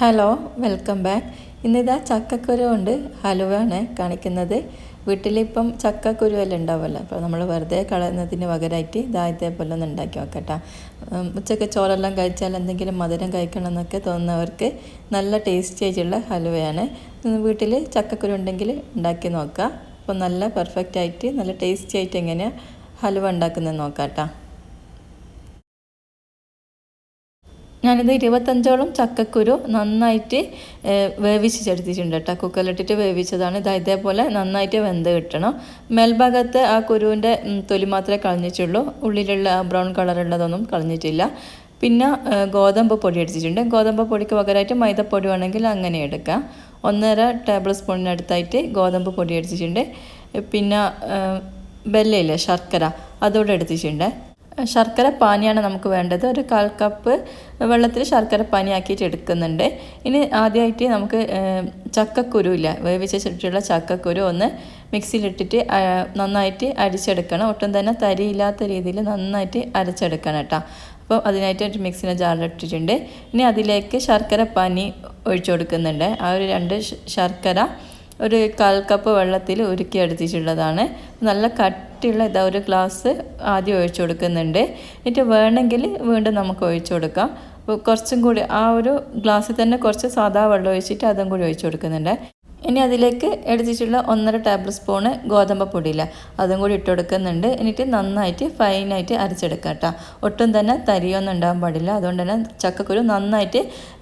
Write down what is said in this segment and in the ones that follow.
Hello welcome back. ഇന്നിതാ ചക്കക്കുരു കൊണ്ട് ഹലുവയാണ് കാണിക്കുന്നത്. വീട്ടിലിപ്പം ചക്കക്കുരുവെല്ലാം ഉണ്ടാവുമല്ലോ അപ്പോൾ നമ്മൾ വെറുതെ കളയുന്നതിന് പകരമായിട്ട് ഇതാ ഇതേപോലെ ഒന്ന് ഉണ്ടാക്കി നോക്കട്ടെ. ഉച്ചയ്ക്ക് ചോറെല്ലാം കഴിച്ചാൽ എന്തെങ്കിലും മധുരം കഴിക്കണം എന്നൊക്കെ തോന്നുന്നവർക്ക് നല്ല ടേസ്റ്റി ആയിട്ടുള്ള ഹലുവയാണ്. വീട്ടിൽ ചക്കക്കുരു ഉണ്ടെങ്കിൽ ഉണ്ടാക്കി നോക്കാം അപ്പോൾ നല്ല പെർഫെക്റ്റ് ആയിട്ട് നല്ല ടേസ്റ്റി ആയിട്ട് എങ്ങനെയാണ് ഹലുവ ഉണ്ടാക്കുന്നത് നോക്കാം കേട്ടോ ഞാനിത് ഇരുപത്തഞ്ചോളം ചക്കക്കുരു നന്നായിട്ട് വേവിച്ചെടുത്തിട്ടുണ്ട് വേവിച്ച് ചെടുത്തിട്ടുണ്ട് കേട്ടോ. കുക്കറിലിട്ടിട്ട് വേവിച്ചതാണ്. ഇത് ഇതേപോലെ നന്നായിട്ട് വെന്ത് കിട്ടണം. മേൽഭാഗത്ത് ആ കുരുവിന്റെ തൊലി മാത്രമേ കളഞ്ഞിട്ടുള്ളൂ. ഉള്ളിലുള്ള ബ്രൗൺ കളറുള്ളതൊന്നും കളഞ്ഞിട്ടില്ല. പിന്നെ ഗോതമ്പ് പൊടി എടുത്തിട്ടുണ്ട്. ഗോതമ്പ് പൊടിക്ക് പകരമായിട്ട് മൈദപ്പൊടി വേണമെങ്കിൽ അങ്ങനെ എടുക്കാം. ഒന്നര ടേബിൾ സ്പൂണിനടുത്തായിട്ട് ഗോതമ്പ് പൊടി എടുത്തിട്ടുണ്ട്. പിന്നെ ബെല്ലയില്ലേ ശർക്കര അതോടെ എടുത്തിട്ടുണ്ട്. ശർക്കര പാനിയാണ് നമുക്ക് വേണ്ടത്. ഒരു കാൽ കപ്പ് വെള്ളത്തിൽ ശർക്കര പാനി ആക്കിയിട്ട് എടുക്കുന്നുണ്ട്. ഇനി ആദ്യമായിട്ട് നമുക്ക് ചക്കക്കുരു ഇല്ല. വേവിച്ചിട്ടുള്ള ചക്കക്കുരു ഒന്ന് മിക്സിയിലിട്ടിട്ട് നന്നായിട്ട് അരിച്ചെടുക്കണം. ഒട്ടും തന്നെ തരിയില്ലാത്ത രീതിയിൽ നന്നായിട്ട് അരച്ചെടുക്കണം കേട്ടോ. അപ്പോൾ അതിനായിട്ട് ഒരു മിക്സിനെ ജാറിലിട്ടിട്ടുണ്ട് ഇനി അതിലേക്ക് ശർക്കര പാനി ഒഴിച്ചു കൊടുക്കുന്നുണ്ട്. ആ ഒരു രണ്ട് ശർക്കര ഒരു കാൽ കപ്പ് വെള്ളത്തിൽ ഉരുക്കി എടുത്തിട്ടുള്ളതാണ് നല്ല കട്ടിയുള്ള ഇതാ ഒരു ഗ്ലാസ് ആദ്യം ഒഴിച്ചു കൊടുക്കുന്നുണ്ട്. എന്നിട്ട് വേണമെങ്കിൽ വീണ്ടും നമുക്ക് ഒഴിച്ചു കൊടുക്കാം. കുറച്ചും കൂടി ആ ഒരു ഗ്ലാസ്സിൽ തന്നെ കുറച്ച് സാധാ വെള്ളം ഒഴിച്ചിട്ട് അതും കൂടി ഒഴിച്ചു കൊടുക്കുന്നുണ്ട്. ഇനി അതിലേക്ക് എടുത്തിട്ടുള്ള ഒന്നര ടേബിൾ സ്പൂണ് ഗോതമ്പ് പൊടിയില്ല അതും കൂടി ഇട്ട് കൊടുക്കുന്നുണ്ട്. എന്നിട്ട് നന്നായിട്ട് ഫൈനായിട്ട് അരച്ചെടുക്കാം കേട്ടോ. ഒട്ടും തന്നെ തരിയൊന്നും ഉണ്ടാകാൻ പാടില്ല. അതുകൊണ്ട് തന്നെ ചക്കക്കുരു നന്നായിട്ട്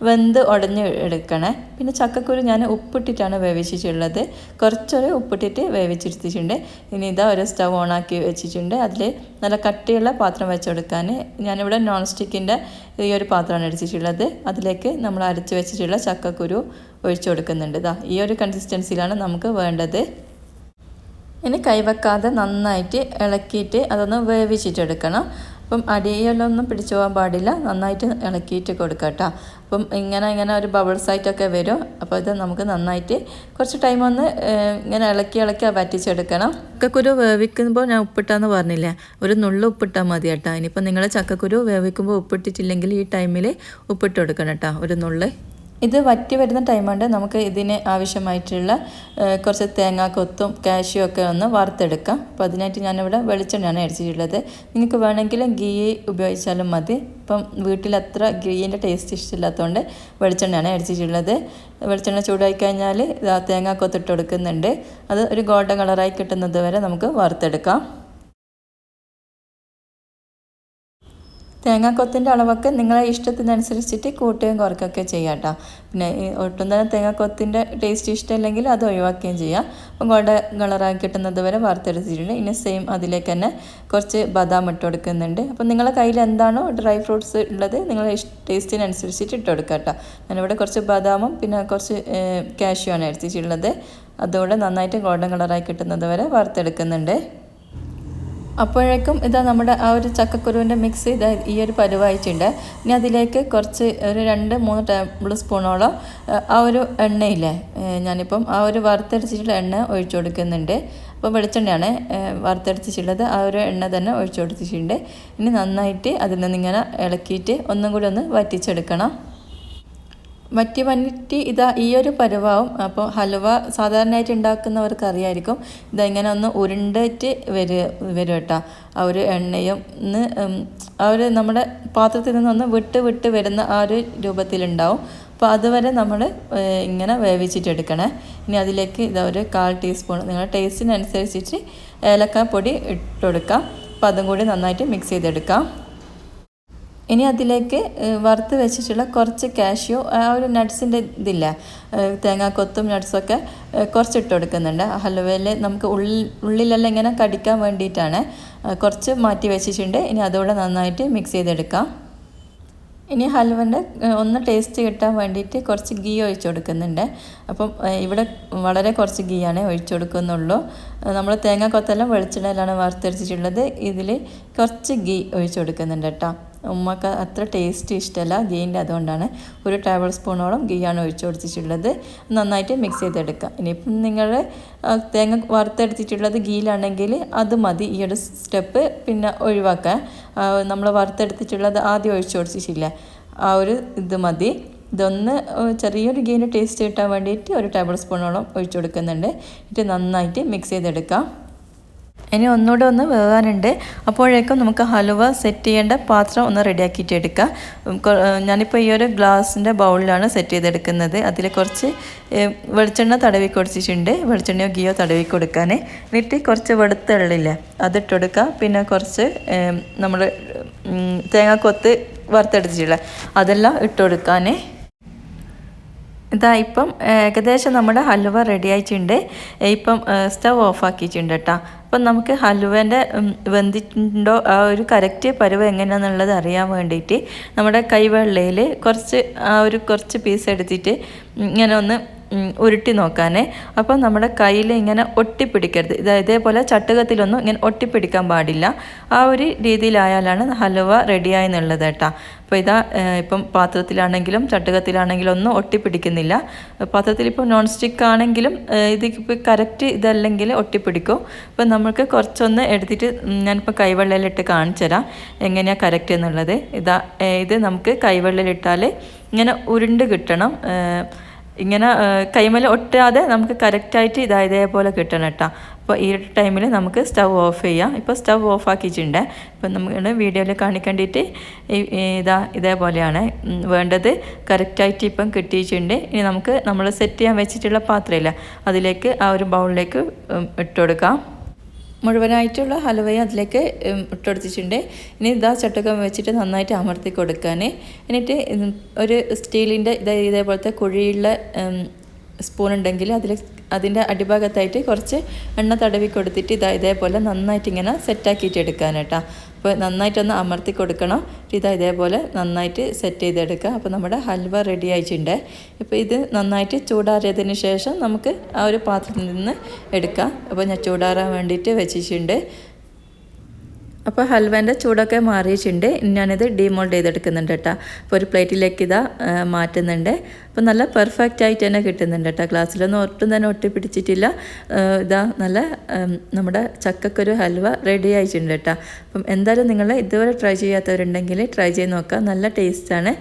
വെന്ത് ഉടഞ്ഞ് എടുക്കണേ. പിന്നെ ചക്കക്കുരു ഞാൻ ഉപ്പിട്ടിട്ടാണ് വേവിച്ചിട്ടുള്ളത്. കുറച്ചൊരു ഉപ്പിട്ടിട്ട് വേവിച്ചെടുത്തിട്ടുണ്ട് ഇനി ഇതാ ഒരു സ്റ്റവ് ഓണാക്കി വെച്ചിട്ടുണ്ട്. അതിൽ നല്ല കട്ടിയുള്ള പാത്രം വെച്ച് കൊടുക്കാൻ ഞാനിവിടെ നോൺ സ്റ്റിക്കിന്റെ ഈ ഒരു പാത്രമാണ് എടുത്തിട്ടുള്ളത്. അതിലേക്ക് നമ്മൾ അരച്ച് വെച്ചിട്ടുള്ള ചക്കക്കുരു ഒഴിച്ചു കൊടുക്കുന്നുണ്ട്. ഇതാ ഈ ഒരു കൺസിസ്റ്റൻസിയിലാണ് നമുക്ക് വേണ്ടത്. ഇനി കൈവെക്കാതെ നന്നായിട്ട് ഇളക്കിയിട്ട് അതൊന്ന് വേവിച്ചിട്ടെടുക്കണം. അപ്പം അടിയിലൊന്നും പിടിച്ചു പോകാൻ പാടില്ല. നന്നായിട്ട് ഇളക്കിയിട്ട് കൊടുക്കുക കേട്ടോ. അപ്പം ഇങ്ങനെ ഇങ്ങനെ ഒരു ബബിൾസ് ആയിട്ടൊക്കെ വരും. അപ്പോൾ ഇത് നമുക്ക് നന്നായിട്ട് കുറച്ച് ടൈം ഒന്ന് ഇങ്ങനെ ഇളക്കി ഇളക്കി വറ്റിച്ചെടുക്കണം. ചക്കക്കുരു വേവിക്കുമ്പോൾ ഞാൻ ഉപ്പിട്ടാന്ന് പറഞ്ഞില്ലേ? ഒരു നുള്ളു ഉപ്പിട്ടാൽ മതി കേട്ടോ. ഇനിയിപ്പോൾ നിങ്ങൾ ചക്കക്കുരു വേവിക്കുമ്പോൾ ഉപ്പിട്ടിട്ടില്ലെങ്കിൽ ഈ ടൈമിൽ ഉപ്പിട്ട് കൊടുക്കണം കേട്ടോ. ഒരു നുള്ള്. ഇത് വറ്റി വരുന്ന ടൈമുണ്ട്. നമുക്ക് ഇതിന് ആവശ്യമായിട്ടുള്ള കുറച്ച് തേങ്ങാക്കൊത്തും കാഷ്യൂ ഒക്കെ ഒന്ന് വറുത്തെടുക്കാം. അപ്പോൾ അതിനായിട്ട് ഞാനിവിടെ വെളിച്ചെണ്ണയാണ് അടിച്ചിട്ടുള്ളത് നിങ്ങൾക്ക് വേണമെങ്കിൽ ഗീ ഉപയോഗിച്ചാലും മതി. ഇപ്പം വീട്ടിൽ അത്ര ടേസ്റ്റ് ഇഷ്ടമില്ലാത്തതുകൊണ്ട് വെളിച്ചെണ്ണയാണ് അടിച്ചിട്ടുള്ളത് വെളിച്ചെണ്ണ ചൂടായി കഴിഞ്ഞാൽ തേങ്ങാക്കൊത്തിട്ട് കൊടുക്കുന്നുണ്ട്. അത് ഒരു ഗോൾഡൻ കളറായി കിട്ടുന്നത് വരെ നമുക്ക് വറുത്തെടുക്കാം. തേങ്ങാക്കൊത്തിന്റെ അളവൊക്കെ നിങ്ങളെ ഇഷ്ടത്തിനനുസരിച്ചിട്ട് കൂട്ടുകയും കുറയ്ക്കുകയൊക്കെ ചെയ്യാം കേട്ടോ. പിന്നെ ഒട്ടും തന്നെ തേങ്ങാക്കൊത്തിന്റെ ടേസ്റ്റ് ഇഷ്ടമില്ലെങ്കിൽ അത് ഒഴിവാക്കുകയും ചെയ്യാം. അപ്പം ഗോൾഡ് കളറാക്കി കിട്ടുന്നത് വരെ വറുത്തെടുത്തിട്ടുണ്ട്. ഇനി സെയിം അതിലേക്ക് തന്നെ കുറച്ച് ബദാം ഇട്ട് കൊടുക്കുന്നുണ്ട്. അപ്പം നിങ്ങളെ കയ്യിൽ എന്താണോ ഡ്രൈ ഫ്രൂട്ട്സ് ഉള്ളത് നിങ്ങളെ ടേസ്റ്റിനനുസരിച്ചിട്ട് ഇട്ട് കൊടുക്കുക കേട്ടോ. ഞാനിവിടെ കുറച്ച് ബദാമും പിന്നെ കുറച്ച് കാഷ്യൂ ആണ് എടുത്തിട്ടുള്ളത്. അതുകൂടെ നന്നായിട്ട് ഗോൾഡൻ കളറായി കിട്ടുന്നത് വരെ വറുത്തെടുക്കുന്നുണ്ട്. അപ്പോഴേക്കും ഇതാ നമ്മുടെ ആ ഒരു ചക്കക്കുരുവിന്റെ മിക്സ് ചെയ്ത ഈ ഒരു പരുവായിട്ടുണ്ട്. ഇനി അതിലേക്ക് കുറച്ച് ഒരു രണ്ട് മൂന്ന് ടേബിൾ സ്പൂണോളം ആ ഒരു എണ്ണയില്ലേ ഞാനിപ്പം ആ ഒരു വറുത്തരച്ചിട്ടുള്ള എണ്ണ ഒഴിച്ചു കൊടുക്കുന്നുണ്ട്. അപ്പോൾ വെളിച്ചെണ്ണയാണ് വറുത്തെടുത്തിട്ടുള്ളത് ആ ഒരു എണ്ണ തന്നെ ഒഴിച്ചു കൊടുത്തിട്ടുണ്ട്. ഇനി നന്നായിട്ട് അതിൽ നിന്നിങ്ങനെ ഇളക്കിയിട്ട് ഒന്നും കൂടി ഒന്ന് വറ്റിച്ചെടുക്കണം. വറ്റി വന്നിട്ട് ഇതാ ഈ ഒരു പരുവാവും. അപ്പോൾ ഹലുവ സാധാരണയായിട്ട് ഉണ്ടാക്കുന്നവർക്ക് അറിയായിരിക്കും. ഇങ്ങനെ ഒന്ന് ഉരുണ്ടിട്ട് വരുക വരും കേട്ടോ. ആ ഒരു എണ്ണയും ആ ഒരു നമ്മുടെ പാത്രത്തിൽ നിന്നൊന്ന് വിട്ട് വിട്ട് വരുന്ന ആ ഒരു രൂപത്തിലുണ്ടാവും. അപ്പോൾ അതുവരെ നമ്മൾ ഇങ്ങനെ വേവിച്ചിട്ടെടുക്കണേ ഇനി അതിലേക്ക് ഇതാ ഒരു കാൽ ടീസ്പൂൺ നിങ്ങളുടെ ടേസ്റ്റിനനുസരിച്ചിട്ട് ഏലക്കാപ്പൊടി ഇട്ട് കൊടുക്കാം അപ്പോൾ അതും കൂടി നന്നായിട്ട് മിക്സ് ചെയ്തെടുക്കാം. ഇനി അതിലേക്ക് വറുത്ത് വെച്ചിട്ടുള്ള കുറച്ച് കാഷ്യൂ ആ ഒരു നട്ട്സിന്റെ ഇതില്ല. തേങ്ങാക്കൊത്തും നട്ട്സൊക്കെ കുറച്ച് ഇട്ട് കൊടുക്കുന്നുണ്ട്. ഹലുവയിൽ നമുക്ക് ഉള്ളിൽ ഉള്ളിലെല്ലാം ഇങ്ങനെ കടിക്കാൻ വേണ്ടിയിട്ടാണ് കുറച്ച് മാറ്റി വെച്ചിട്ടുണ്ട്. ഇനി അതുകൂടെ നന്നായിട്ട് മിക്സ് ചെയ്തെടുക്കാം. ഇനി ഹൽവന്റെ ഒന്ന് ടേസ്റ്റ് കിട്ടാൻ വേണ്ടിയിട്ട് കുറച്ച് ഗീ ഒഴിച്ചു കൊടുക്കുന്നുണ്ട്. അപ്പം ഇവിടെ വളരെ കുറച്ച് ഗീ ആണ് ഒഴിച്ചു കൊടുക്കുന്നുള്ളൂ. നമ്മൾ തേങ്ങ കൊത്തെല്ലാം വെളിച്ചെണ്ണയിലാണ് വറുത്തരച്ചിട്ടുള്ളത് ഇതിൽ കുറച്ച് ഗീ ഒഴിച്ചു കൊടുക്കുന്നുണ്ട് കേട്ടോ. ഉമ്മക്ക് അത്ര ടേസ്റ്റ് ഇഷ്ടമല്ല ഗീന്റെ അതുകൊണ്ടാണ്. ഒരു ടേബിൾ സ്പൂണോളം ഗീയാണ് ഒഴിച്ചു കൊടുത്തിട്ടുള്ളത്. നന്നായിട്ട് മിക്സ് ചെയ്തെടുക്കുക ഇനിയിപ്പം നിങ്ങൾ തേങ്ങ വറുത്തെടുത്തിട്ടുള്ളത് ഗീലാണെങ്കിൽ അത് മതി. ഈ ഒരു സ്റ്റെപ്പ് പിന്നെ ഒഴിവാക്കാൻ നമ്മൾ വറുത്തെടുത്തിട്ടുള്ളത് ആദ്യം ഒഴിച്ചു കൊടുത്തിട്ടില്ല. ആ ഒരു ഇത് മതി. ഇതൊന്ന് ചെറിയൊരു ഗീന്റെ ടേസ്റ്റ് കിട്ടാൻ വേണ്ടിയിട്ട് ഒരു ടേബിൾ സ്പൂണോളം ഒഴിച്ചു കൊടുക്കുന്നുണ്ട്. എന്നിട്ട് നന്നായിട്ട് മിക്സ് ചെയ്തെടുക്കാം. ഇനി ഒന്നുകൂടെ ഒന്ന് വേകാനുണ്ട് അപ്പോഴേക്കും നമുക്ക് ഹലുവ സെറ്റ് ചെയ്യേണ്ട പാത്രം ഒന്ന് റെഡിയാക്കിയിട്ട് എടുക്കാം. ഞാനിപ്പോൾ ഈ ഒരു ഗ്ലാസിന്റെ ബൗളിലാണ് സെറ്റ് ചെയ്തെടുക്കുന്നത്. അതിൽ കുറച്ച് വെളിച്ചെണ്ണ തടവി കൊടുത്തിട്ടുണ്ട്. വെളിച്ചെണ്ണയോ ഗിയോ തടവി കൊടുക്കാൻ എന്നിട്ട് കുറച്ച് വെളുത്തുള്ളില്ല അതിട്ട് അതിട്ടെടുക്കുക പിന്നെ കുറച്ച് നമ്മൾ തേങ്ങാക്കൊത്ത് വറുത്തെടുത്തിട്ടുള്ള അതെല്ലാം ഇട്ട് കൊടുക്കാൻ ഇതാ ഇപ്പം ഏകദേശം നമ്മുടെ ഹലുവ റെഡി ആയിട്ടുണ്ട്. ഇപ്പം സ്റ്റവ് ഓഫ് ആക്കിയിട്ടുണ്ട് കേട്ടോ. അപ്പം നമുക്ക് ഹലുവേന്റെ വെന്തിട്ടുണ്ടോ ആ ഒരു കറക്റ്റ് പരുവ് എങ്ങനെയാണെന്നുള്ളത് അറിയാൻ വേണ്ടിയിട്ട് നമ്മുടെ കൈവെള്ളയിൽ കുറച്ച് ആ ഒരു കുറച്ച് പീസ് എടുത്തിട്ട് ഇങ്ങനെ ഒന്ന് ഉരുട്ടി നോക്കാനേ. അപ്പം നമ്മുടെ കയ്യിൽ ഇങ്ങനെ ഒട്ടിപ്പിടിക്കരുത്. ഇത് ഇതേപോലെ ചട്ടുകത്തിലൊന്നും ഇങ്ങനെ ഒട്ടിപ്പിടിക്കാൻ പാടില്ല. ആ ഒരു രീതിയിലായാലാണ് ഹലുവ റെഡിയായി എന്നുള്ളത് കേട്ടോ. അപ്പോൾ ഇതാ ഇപ്പം പാത്രത്തിലാണെങ്കിലും ചട്ടുകത്തിലാണെങ്കിലും ഒന്നും ഒട്ടിപ്പിടിക്കുന്നില്ല. പാത്രത്തിൽ ഇപ്പോൾ നോൺ സ്റ്റിക്ക് ആണെങ്കിലും ഇത് ഇപ്പോൾ കറക്റ്റ് ഇതല്ലെങ്കിൽ ഒട്ടിപ്പിടിക്കും. അപ്പം നമുക്ക് കുറച്ചൊന്ന് എടുത്തിട്ട് ഞാനിപ്പോൾ കൈവെള്ളയിലിട്ട് കാണിച്ചു തരാം എങ്ങനെയാണ് കറക്റ്റ് എന്നുള്ളത്. ഇതാ ഇത് നമുക്ക് കൈവെള്ളയിലിട്ടാൽ ഇങ്ങനെ ഉരുണ്ട് കിട്ടണം. ഇങ്ങനെ കൈമല ഒട്ടാതെ നമുക്ക് കറക്റ്റായിട്ട് ഇതാ ഇതേപോലെ കിട്ടണം കേട്ടോ. അപ്പോൾ ഈ ടൈമിൽ നമുക്ക് സ്റ്റവ് ഓഫ് ചെയ്യാം. ഇപ്പോൾ സ്റ്റവ് ഓഫ് ആക്കിയിട്ടുണ്ട്. ഇപ്പം നമ്മൾ വീഡിയോയിൽ കാണിക്കേണ്ടിയിട്ട് ഇതാ ഇതേപോലെയാണ് വേണ്ടത് കറക്റ്റായിട്ട് ഇപ്പം കിട്ടിയിട്ടുണ്ട്. ഇനി നമുക്ക് നമ്മൾ സെറ്റ് ചെയ്യാൻ വെച്ചിട്ടുള്ള പാത്രമില്ല അതിലേക്ക് ആ ഒരു ബൗളിലേക്ക് ഇട്ട് കൊടുക്കാം. മുഴുവനായിട്ടുള്ള ഹലുവയും അതിലേക്ക് ഇട്ടുകൊടുത്തിട്ടുണ്ട് ഇനി ഇതാ ചട്ടക്കം വെച്ചിട്ട് നന്നായിട്ട് അമർത്തി കൊടുക്കാൻ എന്നിട്ട് ഒരു സ്റ്റീലിന്റെ ഇതേ ഇതേപോലത്തെ കുഴിയുള്ള സ്പൂൺ ഉണ്ടെങ്കിൽ അതിൽ അതിന്റെ അടിഭാഗത്തായിട്ട് കുറച്ച് എണ്ണ തടവി കൊടുത്തിട്ട് ഇതാ ഇതേപോലെ നന്നായിട്ട് ഇങ്ങനെ സെറ്റാക്കിയിട്ട് എടുക്കാൻ അപ്പോൾ നന്നായിട്ടൊന്ന് അമർത്തി കൊടുക്കണം. ഇതാ ഇതേപോലെ നന്നായിട്ട് സെറ്റ് ചെയ്തെടുക്കുക. അപ്പോൾ നമ്മുടെ ഹൽവ റെഡി ആയിട്ടുണ്ട്. ഇപ്പോൾ ഇത് നന്നായിട്ട് ചൂടാറിയതിന് ശേഷം നമുക്ക് ആ ഒരു പാത്രത്തിൽ നിന്ന് എടുക്കാം. അപ്പോൾ ഞാൻ ചൂടാറാൻ വേണ്ടിയിട്ട് വെച്ചിട്ടുണ്ട്. അപ്പോൾ ഹൽവേന്റെ ചൂടൊക്കെ മാറിയിട്ടുണ്ട്. ഞാനിത് ഡീമോൾഡ് ചെയ്തെടുക്കുന്നുണ്ട് കേട്ടോ. അപ്പോൾ ഒരു പ്ലേറ്റിലേക്ക് ഇതാ മാറ്റുന്നുണ്ട്. അപ്പോൾ നല്ല പെർഫെക്റ്റ് ആയിട്ട് തന്നെ കിട്ടുന്നുണ്ട് കേട്ടോ. ഗ്ലാസ്സിലൊന്നും ഒട്ടും തന്നെ ഒട്ടിപ്പിടിച്ചിട്ടില്ല. ഇതാ നല്ല നമ്മുടെ ചക്കക്കൊരു ഹൽവ റെഡി ആയിട്ടുണ്ട് കേട്ടോ. അപ്പം എന്തായാലും നിങ്ങൾ ഇതുവരെ ട്രൈ ചെയ്യാത്തവരുണ്ടെങ്കിൽ ട്രൈ ചെയ്ത് നോക്കാം നല്ല ടേസ്റ്റാണ്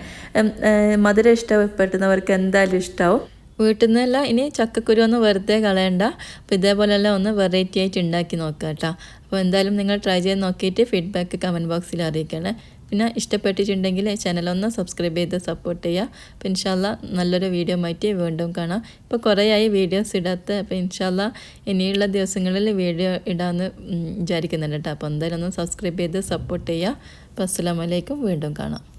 മധുരം ഇഷ്ടപ്പെടുന്നവർക്ക് എന്തായാലും ഇഷ്ടമാവും വീട്ടിൽ നിന്നല്ല ഇനി ചക്കക്കുരു ഒന്ന് വെറുതെ കളയണ്ട. അപ്പോൾ ഇതേപോലെല്ലാം ഒന്ന് വെറൈറ്റി ആയിട്ട് ഉണ്ടാക്കി നോക്കാം കേട്ടോ അപ്പോൾ എന്തായാലും നിങ്ങൾ ട്രൈ ചെയ്ത് നോക്കിയിട്ട് ഫീഡ്ബാക്ക് കമന്റ് ബോക്സിൽ അറിയിക്കണേ. പിന്നെ ഇഷ്ടപ്പെട്ടിട്ടുണ്ടെങ്കിൽ ചാനലൊന്ന് സബ്സ്ക്രൈബ് ചെയ്ത് സപ്പോർട്ട് ചെയ്യുക. അപ്പോൾ ഇൻഷാല്ല നല്ലൊരു വീഡിയോ മാറ്റി വീണ്ടും കാണാം. ഇപ്പോൾ കുറേയായി വീഡിയോസ് ഇടാത്ത അപ്പോൾ ഇൻഷാല്ല ഇനിയുള്ള ദിവസങ്ങളിൽ വീഡിയോ ഇടാമെന്ന് വിചാരിക്കുന്നുണ്ട് കേട്ടോ അപ്പോൾ എന്തായാലും ഒന്ന് സബ്സ്ക്രൈബ് ചെയ്ത് സപ്പോർട്ട് ചെയ്യുക. അപ്പോൾ അസ്സാം വീണ്ടും കാണാം.